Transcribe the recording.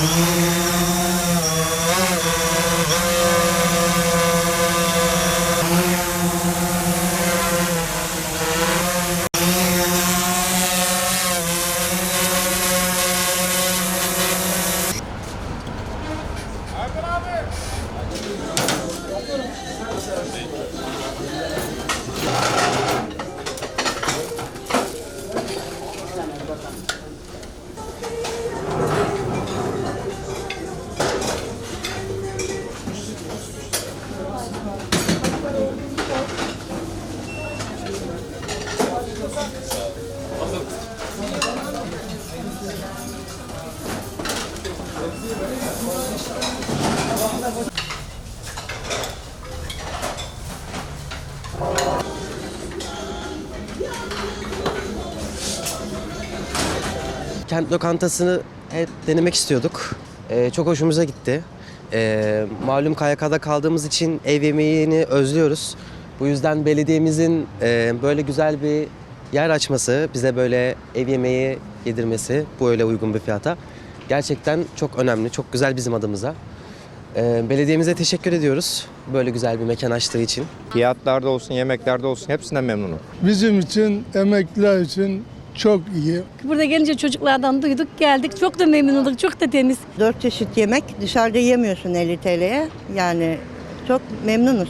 Gracias. Kent lokantasını hep denemek istiyorduk. Ee, çok hoşumuza gitti. Ee, malum KYK'da kaldığımız için ev yemeğini özlüyoruz. Bu yüzden belediyemizin e, böyle güzel bir yer açması, bize böyle ev yemeği yedirmesi bu öyle uygun bir fiyata gerçekten çok önemli, çok güzel bizim adımıza. Ee, belediyemize teşekkür ediyoruz böyle güzel bir mekan açtığı için. Fiyatlarda olsun, yemeklerde olsun hepsinden memnunum. Bizim için, emekliler için çok iyi. Burada gelince çocuklardan duyduk geldik. Çok da memnun olduk. Çok da temiz. Dört çeşit yemek dışarıda yemiyorsun 50 TL'ye. Yani çok memnunuz.